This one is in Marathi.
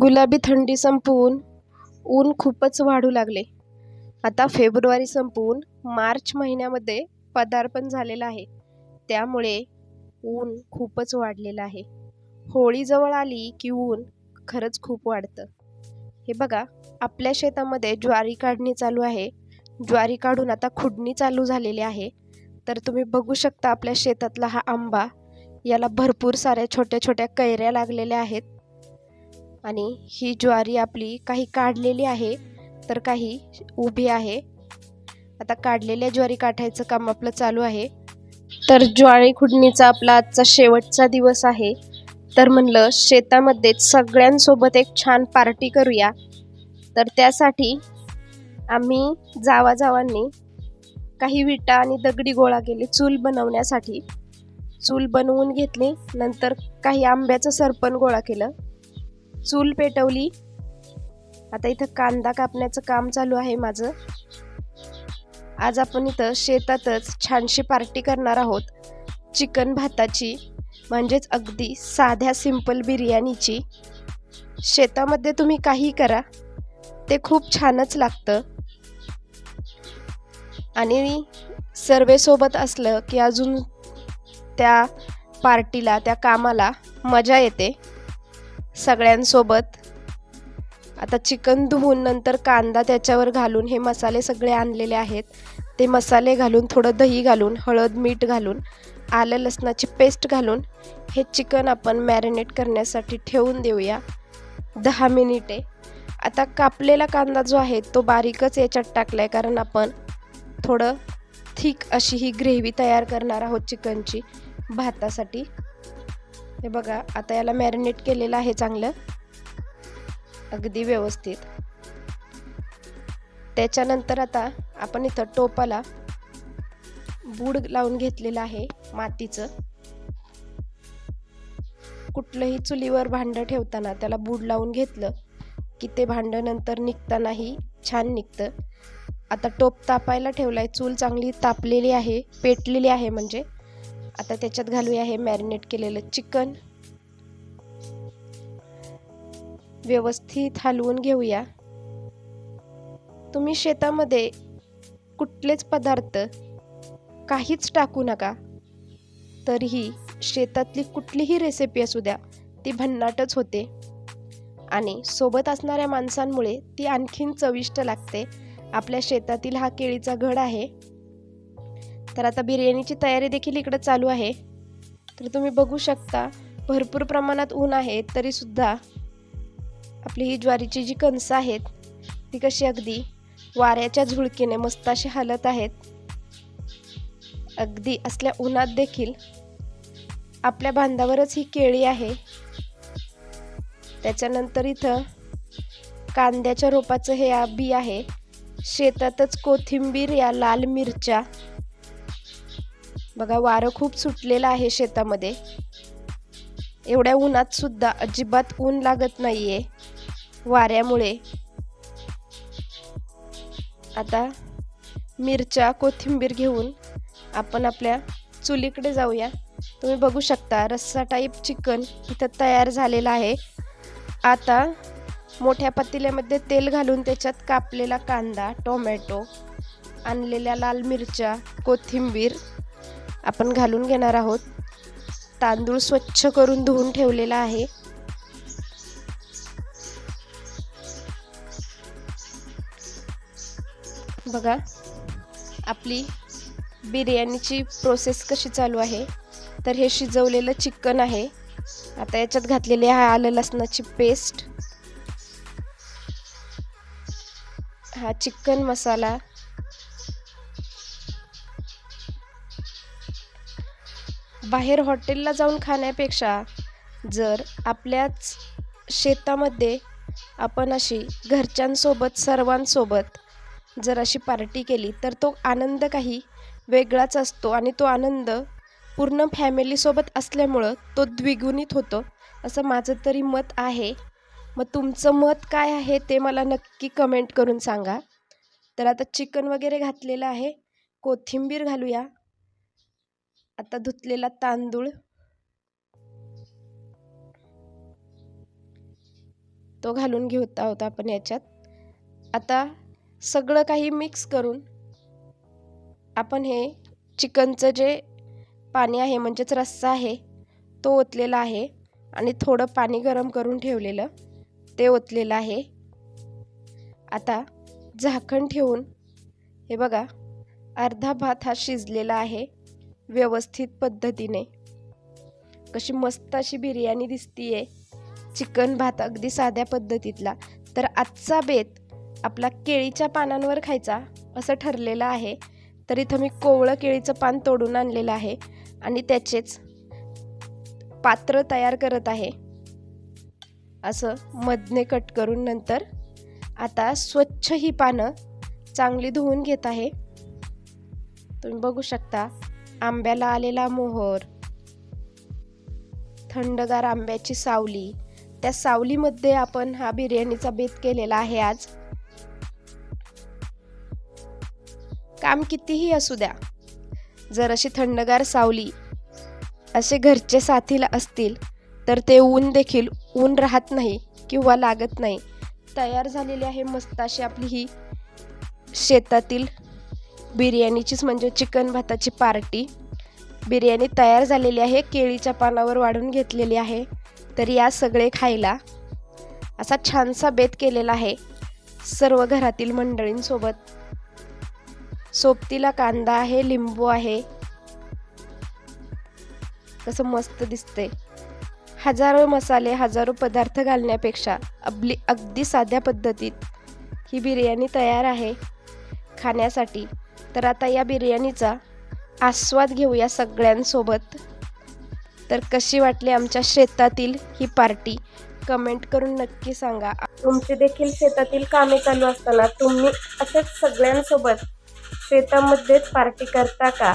गुलाबी थंडी संपवून ऊन खूपच वाढू लागले. आता फेब्रुवारी संपवून मार्च महिन्यामध्ये पदार्पण झालेलं आहे. त्यामुळे ऊन खूपच वाढलेलं आहे. होळी जवळ आली की ऊन खरंच खूप वाढतं. हे बघा आपल्या शेतामध्ये ज्वारी काढणी चालू आहे. ज्वारी काढून आता खुडणी चालू झालेली आहे. तर तुम्ही बघू शकता आपल्या शेतातला हा आंबा याला भरपूर साऱ्या छोट्या छोट्या कैऱ्या लागलेल्या आहेत. आणि ही ज्वारी आपली काही काढलेली आहे तर काही उभी आहे. आता काढलेल्या ज्वारी काढायचं काम आपलं चालू आहे. तर ज्वारी खुडणीचा आपला आजचा शेवटचा दिवस आहे. तर म्हणलं शेतामध्ये सगळ्यांसोबत एक छान पार्टी करूया. तर त्यासाठी आम्ही जावाजावांनी काही विटा आणि दगडी गोळा केले चूल बनवण्यासाठी. चूल बनवून घेतली नंतर काही आंब्याचं सरपण गोळा केलं. चूल पेटवली. आता इथं कांदा कापण्याचं काम चालू आहे माझं. आज आपण इथं शेतातच छानशी पार्टी करणार आहोत. चिकन भाताची म्हणजेच अगदी साध्या सिंपल बिर्याणीची. शेतामध्ये तुम्ही काही करा ते खूप छानच लागतं. आणि सर्वेसोबत असलं की अजून त्या पार्टीला त्या कामाला मजा येते. सगळ्यांसोबत. आता चिकन धुवून नंतर कांदा त्याच्यावर घालून हे मसाले सगळे आणलेले आहेत. ते मसाले घालून थोडं दही घालून हळद मीठ घालून आलं लसणाची पेस्ट घालून हे चिकन आपण मॅरिनेट करण्यासाठी ठेवून देऊया. दहा मिनिटे. आता कापलेला कांदा जो आहे तो बारीकच याच्यात टाकला आहे कारण आपण थोडं थिक अशी ही ग्रेव्ही तयार करणार आहोत चिकनची भातासाठी. हे बघा आता याला मॅरिनेट केलेलं आहे चांगलं. अगदी व्यवस्थित. त्याच्यानंतर आता आपण इथं टोपाला बूड लावून घेतलेलं आहे मातीचं. कुठलंही चुलीवर भांडं ठेवताना त्याला बूड लावून घेतलं की ते भांडं नंतर निघतानाही छान निघतं. आता टोप तापायला ठेवलाय चूल चांगली तापलेली आहे पेटलेली आहे म्हणजे. आता त्याच्यात घालूया हे मॅरिनेट केलेलं चिकन व्यवस्थित हलवून घेऊया. तुम्ही शेतामध्ये कुठलेच पदार्थ काहीच टाकू नका. तरीही शेतातली कुठलीही रेसिपी असू द्या ती भन्नाटच होते. आणि सोबत असणाऱ्या माणसांमुळे ती आणखीन चविष्ट लागते. आपल्या शेतातील हा केळीचा घड आहे. तर आता बिर्याणीची तयारी देखील इकडे चालू आहे. तर तुम्ही बघू शकता भरपूर प्रमाणात ऊन आहे तरीसुद्धा आपली ही ज्वारीची जी कणसं आहेत ती कशी अगदी वाऱ्याच्या झुळकीने मस्त अशी हलत आहेत. अगदी असल्या उन्हात देखील आपल्या बांधावरच ही केळी आहे. त्याच्यानंतर इथं कांद्याच्या रोपाचं हे बी आहे. शेतातच कोथिंबीर या लाल मिरच्या बघा वारं खूप सुटलेलं आहे शेतामध्ये. एवढ्या उन्हात सुद्धा अजिबात ऊन लागत नाहीये वाऱ्यामुळे. आता मिरच्या कोथिंबीर घेऊन आपण आपल्या चुलीकडे जाऊया. तुम्ही बघू शकता रस्सा टाईप चिकन इथं तयार झालेलं आहे. आता मोठ्या पातेल्यामध्ये तेल घालून त्याच्यात कापलेला कांदा टोमॅटो आणलेल्या लाल मिरच्या कोथिंबीर आपण घालून घेणार आहोत. तांदूळ स्वच्छ करून धुवून ठेवलेला आहे. बघा आपली बिर्याणीची प्रोसेस कशी चालू आहे. तर हे शिजवलेलं चिकन आहे. आता याच्यात घातलेली आहे आलं लसणाची पेस्ट हा चिकन मसाला बाहेर हॉटेलला जाऊन खाण्यापेक्षा जर आपल्याच शेतामध्ये आपण अशी घरच्यांसोबत सर्वांसोबत जर अशी पार्टी केली तर तो आनंद काही वेगळाच असतो आणि तो आनंद पूर्ण फॅमिलीसोबत असल्यामुळं तो द्विगुणित होतो असं माझं तरी मत आहे. मग तुमचं मत काय आहे ते मला नक्की कमेंट करून सांगा. तर आता चिकन वगैरे घातलेलं आहे. कोथिंबीर घालूया. आता धुतलेला तांदूळ. तो घालून घेत आहोत आपण याच्यात. आता सगळं काही मिक्स करून आपण हे चिकनचं जे पाणी आहे म्हणजेच रस्सा आहे तो ओतलेला आहे आणि थोडं पाणी गरम करून ठेवलेलं ते ओतलेलं आहे. आता झाकण ठेवून हे बघा अर्धा भात हा शिजलेला आहे. व्यवस्थित पद्धतीने. कशी मस्त अशी बिर्याणी दिसतीये. चिकन भात अगदी साध्या पद्धतीतला. तर आजचा बेत आपला केळीच्या पानांवर खायचा असं ठरलेलं आहे. तर इथं मी कोवळं केळीचं पान तोडून आणलेलं आहे आणि त्याचेच पात्र तयार करत आहे. असं मधने कट करून नंतर आता स्वच्छ ही पानं चांगली धुवून घेत आहे. तुम्ही बघू शकता आंब्याला आलेला मोहर. थंडगार आंब्याची सावली. त्या सावलीमध्ये आपण हा बिर्याणीचा बेत केलेला आहे आज. काम कितीही असू द्या जर अशी थंडगार सावली असे घरचे साथीला असतील तर ते ऊन देखील ऊन राहत नाही किंवा लागत नाही. तयार झालेली आहे मस्त अशी आपली ही शेतातील बिर्याणीचीच म्हणजे चिकन भाताची पार्टी. बिर्याणी तयार झालेली आहे केळीच्या पानावर वाढून घेतलेली आहे. तर या सगळे खायला असा छानसा बेत केलेला आहे सर्व घरातील मंडळींसोबत. सोबतीला कांदा आहे लिंबू आहे. कसं मस्त दिसते हजारो मसाले हजारो पदार्थ घालण्यापेक्षा अबली अगदी साध्या पद्धतीत ही बिर्याणी तयार आहे खाण्यासाठी. तर आता या बिर्याणीचा आस्वाद घेऊया सगळ्यांसोबत. तर कशी वाटली आमच्या शेतातील ही पार्टी? कमेंट करून नक्की सांगा. तुमचे देखील शेतातील कामे चालू असताना तुम्ही असेच सगळ्यांसोबत शेतामध्येच पार्टी करता का?